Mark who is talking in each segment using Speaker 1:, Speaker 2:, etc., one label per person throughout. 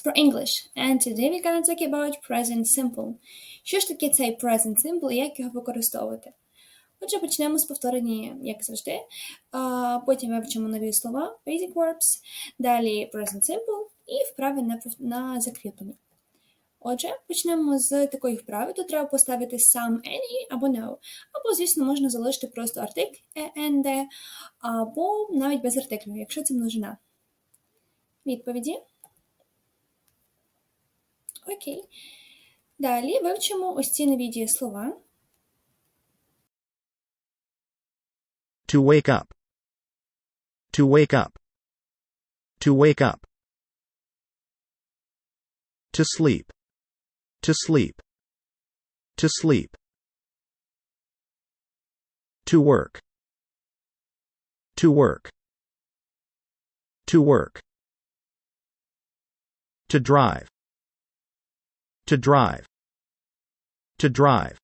Speaker 1: про English, and today we're gonna talk about present simple. Що ж таке цей present simple і як його використовувати? Отже, почнемо з повторення, як завжди. Потім вивчимо нові слова, basic verbs, далі present simple і вправи на, на закріплення. Отже, почнемо з такої вправи. Тут треба поставити сам any або no. Або, звісно, можна залишити просто артикль and, або навіть без артиклю, якщо це множина. Відповіді. Окей. Далі вивчимо ось ці нові дієслова.
Speaker 2: To wake up. To wake up. To wake up. To sleep. To sleep. To sleep. To work. To work. To work. To drive. To drive. To drive.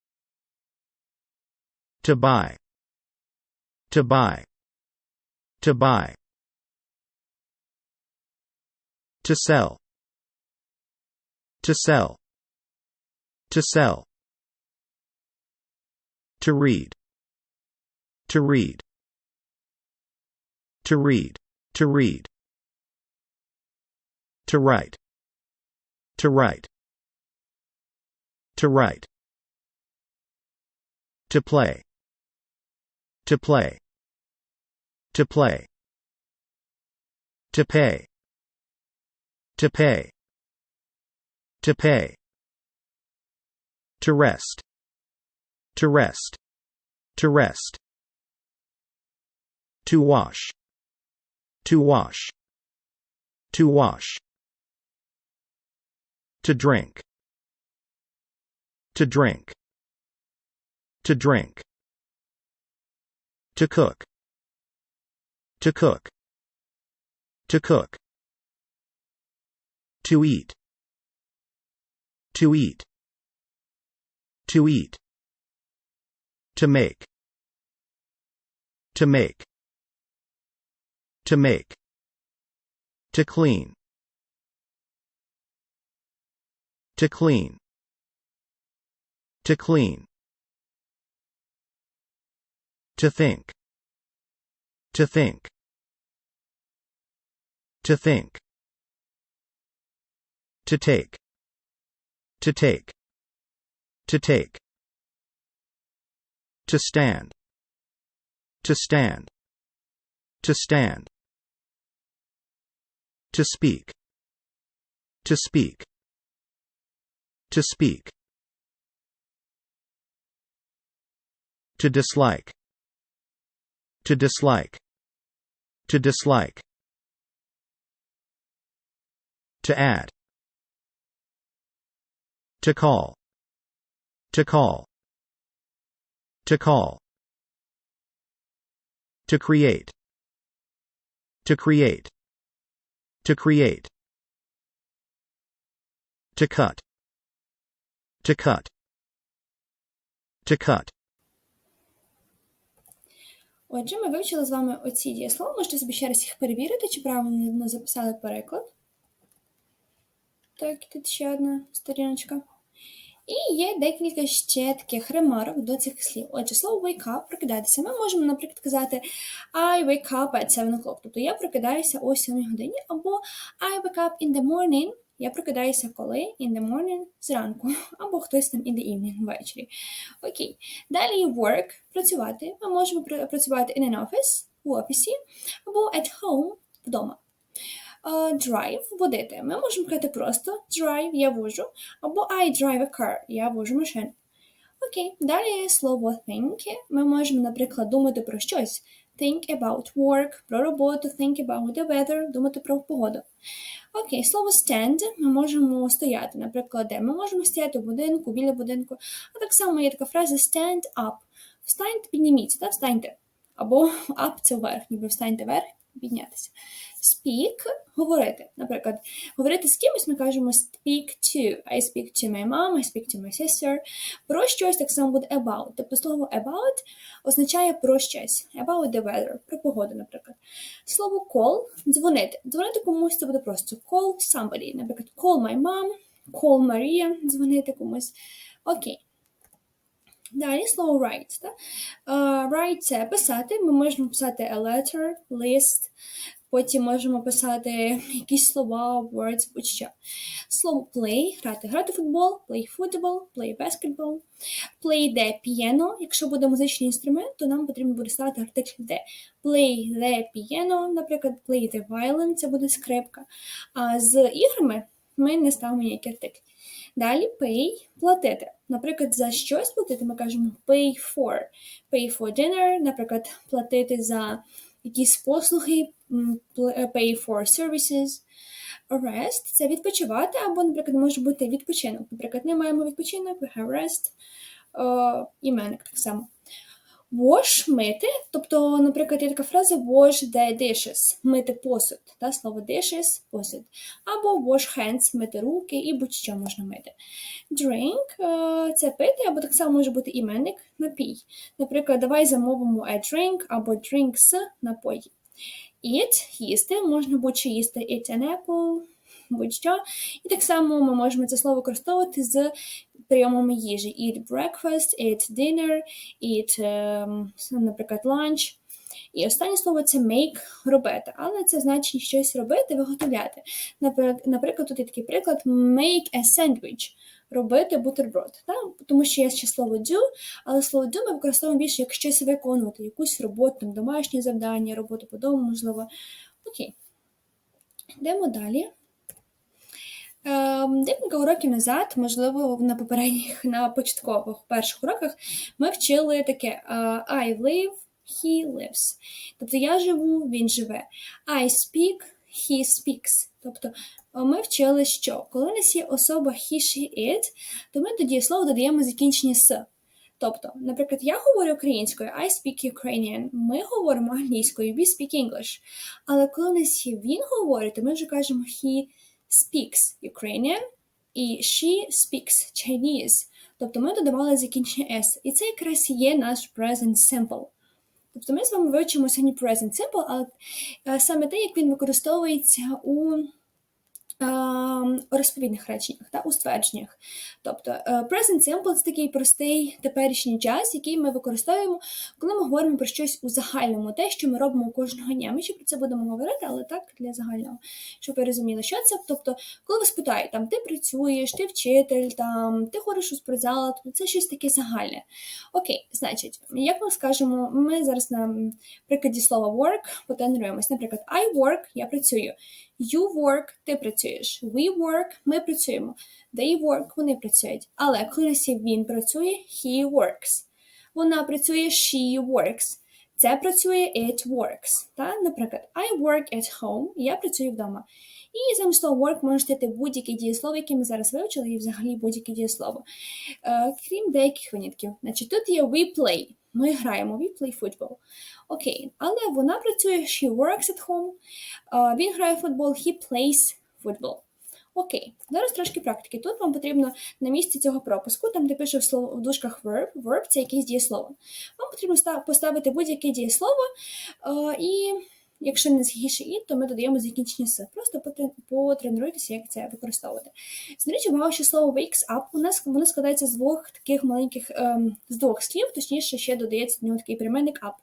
Speaker 2: To buy. To buy. To buy. To sell. To sell. To sell. To read. To read. To read. To read. To write. To write. To write. To play. To play. To play. To pay. To pay. To pay. To rest. To rest. To rest. To wash. To wash. To wash. To drink. To drink. To drink. To cook. To cook. To cook. To eat. To eat. To eat. To make. To make. To make. To clean. To clean. To clean. To think. To think. To think. To take. To take. To take. To stand. To stand. To stand. To speak. To speak. To speak. To dislike. To dislike. To dislike. To add. To call. To call. To call. To create. To create. To create. To cut. To cut. To cut.
Speaker 1: Отже, ми вивчили з вами оці дієслова. Можете собі ще раз їх перевірити, чи правильно записали переклад. Так, тут ще одна сторіночка. І є декілька ще таких ремарок до цих слів. Отже, слово wake up прокидатися. Ми можемо, наприклад, казати I wake up at 7 o'clock. Тобто я прокидаюся о 7 годині, або I wake up in the morning. Я прокидаюся коли in the morning зранку, або хтось там in the evening ввечері. Окей. Далі work працювати. Ми можемо працювати in an office у офісі, або at home вдома. Drive водити. Ми можемо казати просто drive, я вожу, або I drive a car, я вожу машину. Окей, далі слово think. Ми можемо, наприклад, думати про щось. Think about work, про роботу, think about the weather, думати про погоду. Окей, слово stand ми можемо стояти. Наприклад, де ми можемо стояти в будинку, біля будинку. А так само є така фраза stand up. Встаньте, підніміться, да? встаньте. Або up це вверх, ніби встаньте вверх, піднятися. Speak – говорити. Наприклад, говорити з кимось ми кажемо speak to. I speak to my mom, I speak to my sister. Про щось так само буде about. Тобто слово about означає про щось. About the weather, про погоду, наприклад. Слово call – дзвонити. Дзвонити комусь це буде просто call somebody. Наприклад, call my mom, call Maria, дзвонити комусь. Окей. Далі слово write. Так? Uh, write – це писати. Ми можемо писати a letter, list, потім можемо писати якісь слова, words, будь-що. Слово play – грати. Грати в футбол, play football, play basketball. Play the piano. Якщо буде музичний інструмент, то нам потрібно буде ставити артикль the. Play the piano, наприклад, play the violin – це буде скрипка. А з іграми ми не ставимо ніякі артиклі. Далі pay – платити. Наприклад, за щось платити ми кажемо pay for. Pay for dinner, наприклад, платити за якісь послуги, pay for services. Rest – це відпочивати, або, наприклад, може бути відпочинок. Наприклад, не маємо відпочинок, we have rest. Е, іменник так само. Wash – мити, тобто, наприклад, є така фраза wash the dishes – мити посуд, та, слово dishes – посуд. Або wash hands – мити руки і будь-що можна мити. Drink е, – це пити, або так само може бути іменник напій. Наприклад, давай замовимо a drink або drinks – напої. Eat – їсти, можна будь-що їсти eat an apple, будь-що. І так само ми можемо це слово використовувати з прийомами їжі. Eat breakfast, eat dinner, eat, ем, наприклад, lunch. І останнє слово це make робити, але це значить щось робити, виготовляти. Наприклад, тут є такий приклад make a sandwich робити бутерброд. Так? Тому що є ще слово do, але слово do ми використовуємо більше як щось виконувати, якусь роботу, там, домашнє завдання, роботу по дому, можливо. Окей. Йдемо далі. Ем, Декілька уроків назад, можливо, на попередніх, на початкових перших уроках, ми вчили таке е, I live, he lives. Тобто я живу, він живе. I speak, he speaks. Тобто е, ми вчили, що коли у нас є особа he, she, it, то ми тоді слово додаємо закінчення с. Тобто, наприклад, я говорю українською, I speak Ukrainian, ми говоримо англійською, we speak English. Але коли у нас є він говорить, то ми вже кажемо he speaks Ukrainian і she speaks Chinese. Тобто ми додавали закінчення S. І це якраз є наш present simple. Тобто ми з вами вивчимо сьогодні present simple, але е, саме те, як він використовується у ем, розповідних реченнях та у ствердженнях. Тобто е, present simple це такий простий теперішній час, який ми використовуємо, коли ми говоримо про щось у загальному, те, що ми робимо кожного дня. Ми ще про це будемо говорити, але так для загального, щоб ви розуміли, що це. Тобто, коли вас питають, там ти працюєш, ти вчитель, там ти ходиш у спортзал, тобто це щось таке загальне. Окей, значить, як ми скажемо, ми зараз на прикладі слова work потренуємось. Наприклад, I work, я працюю. You work, ти працюєш. We work, ми працюємо. They work, вони працюють. Але коли він працює, he works. Вона працює, she works. Це працює, it works. Та? Наприклад, I work at home, я працюю вдома. І замість слова work може стати будь-яке дієслово, яке ми зараз вивчили, і взагалі будь-яке дієслово. Е, крім деяких винятків. Значить, тут є we play. Ми граємо, we play football. Окей, але вона працює, she works at home. Uh, він грає в футбол, he plays football. Окей, зараз трошки практики. Тут вам потрібно на місці цього пропуску, там де пише в, слово, в дужках verb, verb це якесь дієслово. Вам потрібно став- поставити будь-яке дієслово, е, і якщо не згіше і, то ми додаємо закінчення с. Просто потрен- потренуйтеся, як це використовувати. Зверніть увагу, що слово wakes up у нас воно складається з двох таких маленьких ем, з двох слів, точніше, ще додається до нього такий прийменник up.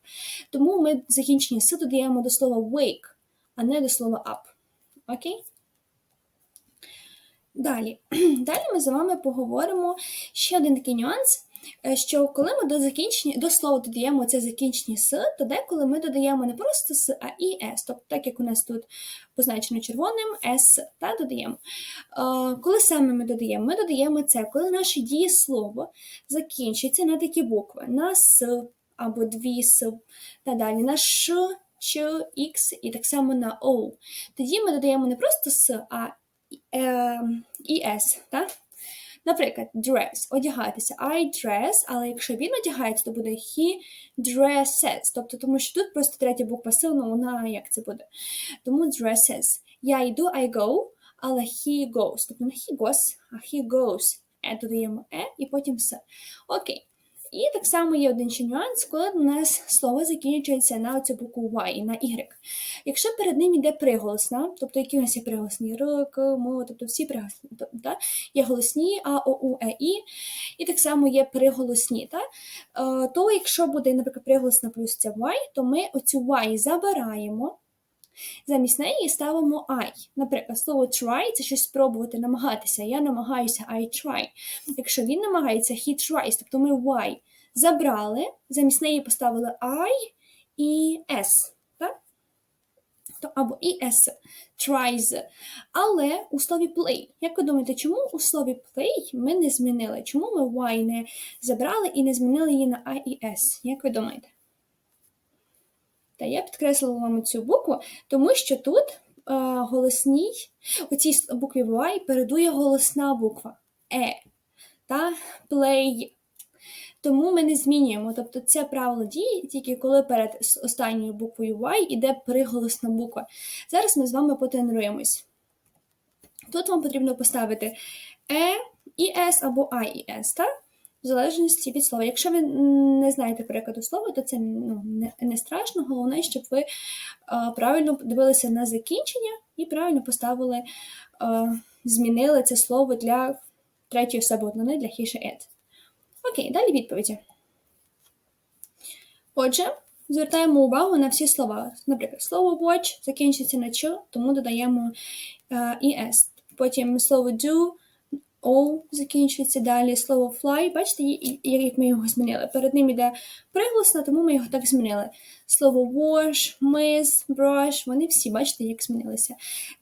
Speaker 1: Тому ми закінчення с додаємо до слова wake, а не до слова up. Окей? Далі. Далі ми з вами поговоримо ще один такий нюанс, що коли ми до закінчення, до слова додаємо це закінчення с, то деколи ми додаємо не просто с, а і с. Тобто, так як у нас тут позначено червоним, с, та додаємо. Е, Коли саме ми додаємо? Ми додаємо це, коли наше дієслово закінчується на такі букви, на с або дві с, та далі на ш, ч, х і так само на о. Тоді ми додаємо не просто с, а е, і С, так? Наприклад, dress одягатися. I dress, але якщо він одягається, то буде he dresses. Тобто, тому що тут просто третя буква сильна, вона як це буде. Тому dresses. Я йду, I go, але he goes. Тобто не he goes, а he goes. Е додаємо е і потім с. Окей. І так само є один ще нюанс, коли у нас слово закінчується на цю букву Y, на Y. Якщо перед ним йде приголосна, тобто які у нас є приголосні Р, К, тобто всі приголосні, тобто, є голосні А, О, У, Е, І, і так само є приголосні. Та? Е, То якщо буде, наприклад, приголосна плюс ця Y, то ми оцю Y забираємо, замість неї ставимо I. Наприклад, слово try це щось спробувати, намагатися. Я намагаюся, I try. Якщо він намагається, he tries, тобто ми Y забрали, замість неї поставили I і S. То або і S, tries. Але у слові play, як ви думаєте, чому у слові play ми не змінили? Чому ми Y не забрали і не змінили її на I і S? Як ви думаєте? Та я підкреслила вам цю букву, тому що тут е, голосній, у цій букві Y передує голосна буква Е та play. Тому ми не змінюємо. Тобто це правило діє тільки коли перед останньою буквою Y іде приголосна буква. Зараз ми з вами потренуємось. Тут вам потрібно поставити Е і С або I і С, так? В залежності від слова. Якщо ви не знаєте перекладу слова, то це ну, не, не страшно. Головне, щоб ви е, правильно дивилися на закінчення і правильно поставили, е, змінили це слово для третьої особи однини для he, she. Окей, далі відповіді. Отже, звертаємо увагу на всі слова. Наприклад, слово watch закінчується на «ч», тому додаємо е, «es». Потім слово do, O закінчується далі. Слово fly, бачите, як ми його змінили. Перед ним йде приголосна, тому ми його так змінили. Слово wash, miss, brush, вони всі, бачите, як змінилися.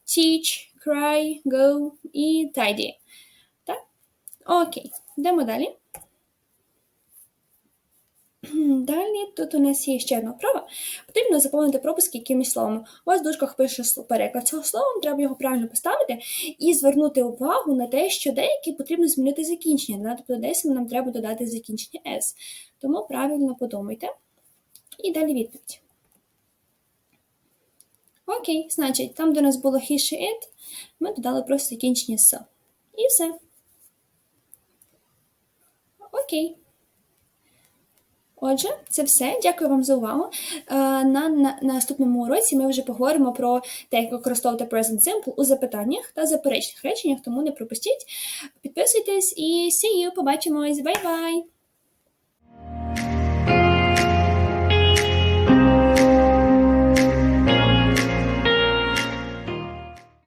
Speaker 1: Teach, cry, go і tidy. Так? Окей, йдемо далі. Далі тут у нас є ще одна вправа. Потрібно заповнити пропуски якимись словами. У вас в дужках пише переклад цього слова, треба його правильно поставити і звернути увагу на те, що деякі потрібно змінити закінчення. Тобто десь нам треба додати закінчення S. Тому правильно подумайте. І далі відповідь. Окей, значить, там, де у нас було he, she, it, ми додали просто закінчення с. І все. Окей. Отже, це все. Дякую вам за увагу. Е, На, на, на наступному уроці ми вже поговоримо про те, як використовувати Present Simple у запитаннях та заперечних реченнях, тому не пропустіть. Підписуйтесь і see you, побачимось. Бай-бай!